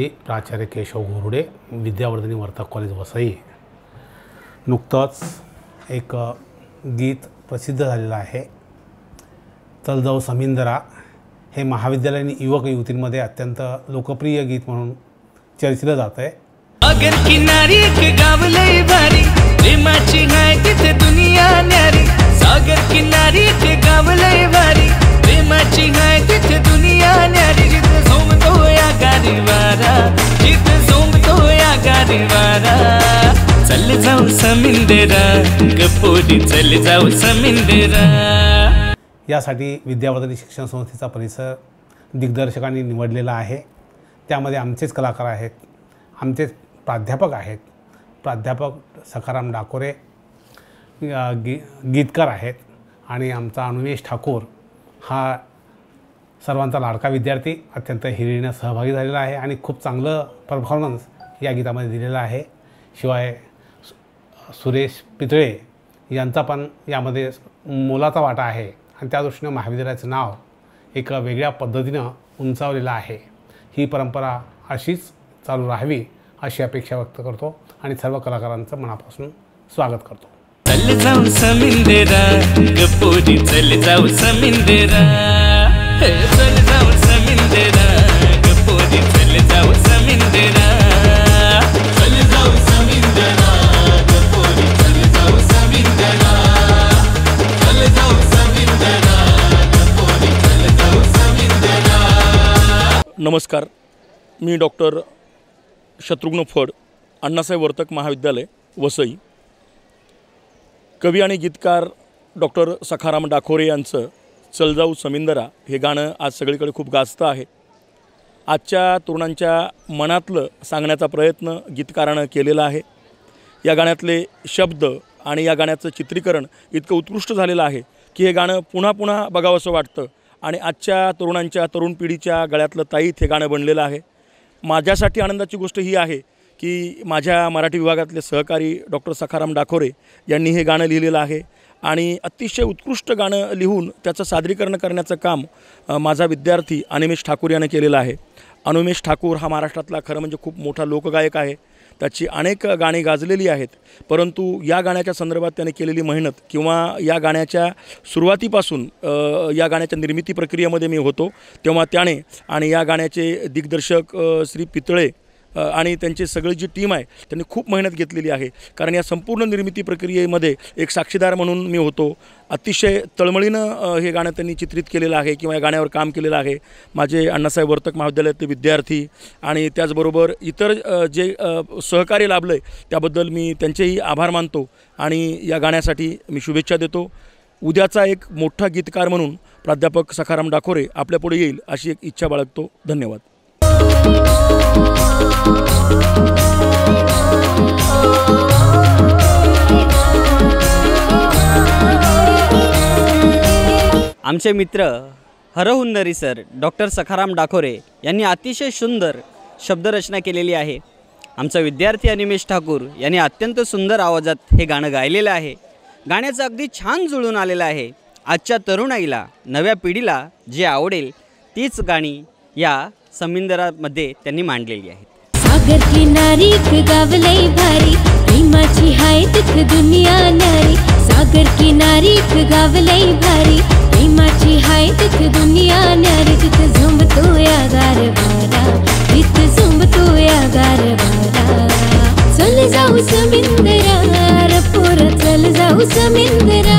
मी प्राचार्य केशव गोरुडे विद्यावर्धिनी वर्तक कॉलेज वसई नुकतंच एक गीत प्रसिद्ध झालेलं आहे. चल जाऊ समिंदरा हे महाविद्यालयीन युवक युवतींमध्ये अत्यंत लोकप्रिय गीत म्हणून चर्चिलं जात आहे. अगर किनारी एक गाव लय भारी प्रेमाची हाय तिथे दुनिया न्यारी. सागर किनारी एक गाव लय वारा. चल जाऊ समिंदेरा गपोरी चल जाऊ समिंदेरा. यासाठी विद्यावर्धिनी शिक्षण संस्थेचा परिसर दिग्दर्शकांनी निवडलेला आहे. त्यामध्ये आमचेच कलाकार आहेत आमचेच प्राध्यापक आहेत. प्राध्यापक सखाराम डाकोरे गी गीतकार आहेत आणि आमचा अनुमेश ठाकूर हा सर्वांचा लाडका विद्यार्थी अत्यंत हिरीनं सहभागी झालेला आहे आणि खूप चांगलं परफॉर्मन्स या गीतामध्ये दिलेलं आहे. शिवाय सुरेश पितळे यांचा पण यामध्ये मोलाचा वाटा आहे. आणि त्या दृष्टीनं महाविद्यालयाचं नाव एका वेगळ्या पद्धतीनं उंचावलेलं आहे. ही परंपरा अशीच चालू राहावी अशी अपेक्षा व्यक्त करतो आणि सर्व कलाकारांचं मनापासून स्वागत करतो. चल जाऊ समिंदेरा गपोरी चल जाऊ समिंदेरा. नमस्कार. मी डॉक्टर शत्रुघ्न फड अण्णासाहेब वर्तक महाविद्यालय वसई. कवी आणि गीतकार डॉक्टर सखाराम डाखोरे यांचं चल जाऊ समिंदरा हे गाणं आज सगळीकडे खूप गाजतं आहे. आजच्या तरुणांच्या मनातलं सांगण्याचा प्रयत्न गीतकारानं केलेला आहे. या गाण्यातले शब्द आणि या गाण्याचं चित्रीकरण इतकं उत्कृष्ट झालेलं आहे की हे गाणं पुन्हा पुन्हा बघावंसं वाटतं. आणि आजच्या तरुणांच्या तरुण पिढीच्या गळ्यातलं ताईत हे गाणं बनलेलं आहे. माझ्यासाठी आनंदाची गोष्ट ही आहे की माझ्या मराठी विभागातले सहकारी डॉक्टर सखाराम डाखोरे यांनी हे गाणं लिहिलेलं आहे आणि अतिशय उत्कृष्ट गाणं लिहून त्याचं सादरीकरण करण्याचं काम माझा विद्यार्थी अनिमेश ठाकूर यानं केलेलं आहे. अनुमेश ठाकूर हा महाराष्ट्रातला खरं म्हणजे खूप मोठा लोकगायक आहे. त्याची अनेक गाणी गाजलेली आहेत. परंतु या गाण्याच्या संदर्भात त्याने केलेली मेहनत किंवा या गाण्याच्या सुरुवातीपासून या गाण्याच्या निर्मिती प्रक्रियेमध्ये मी होतो तेव्हा त्याने आणि या गाण्याचे दिग्दर्शक श्री पितळे आणि त्यांची सगळी जी टीम आहे त्यांनी खूप मेहनत घेतलेली आहे. कारण या संपूर्ण निर्मिती प्रक्रियेमध्ये एक साक्षीदार म्हणून मी होतो. अतिशय तळमळीनं हे गाणं त्यांनी चित्रित केलेलं आहे किंवा या गाण्यावर काम केलेलं आहे. माझे अण्णासाहेब वर्तक महाविद्यालयातले विद्यार्थी आणि त्याचबरोबर इतर जे सहकार्य लाभलं आहे त्याबद्दल मी त्यांचेही आभार मानतो आणि या गाण्यासाठी मी शुभेच्छा देतो. उद्याचा एक मोठा गीतकार म्हणून प्राध्यापक सखाराम डाखोरे आपल्यापुढे येईल अशी एक इच्छा बाळगतो. धन्यवाद. आमचे मित्र हरहुंदरी सर डॉक्टर सखाराम डाखोरे यांनी अतिशय सुंदर शब्दरचना केलेली आहे. आमचा विद्यार्थी अनिमेश ठाकूर यांनी अत्यंत सुंदर आवाजात हे गाणं गायलेलं आहे. गाण्याचं अगदी छान जुळून आलेलं आहे. आजच्या तरुणाईला नव्या पिढीला जे आवडेल तीच गाणी या समिंदरामध्ये त्यांनी मांडलेली आहेत. सागर किनारी गावले भारी. प्रेमाची हाय तिथ दुनिया न्यारी सागर किनारी गावले भारी. प्रेमाची हाय तिथ दुनिया न्यारी जिथे झुंबतो या गारवारा जिथे झुंबतो या गारवारा चल जाऊ समिंदरा पोर चल जाऊ समिंदरा.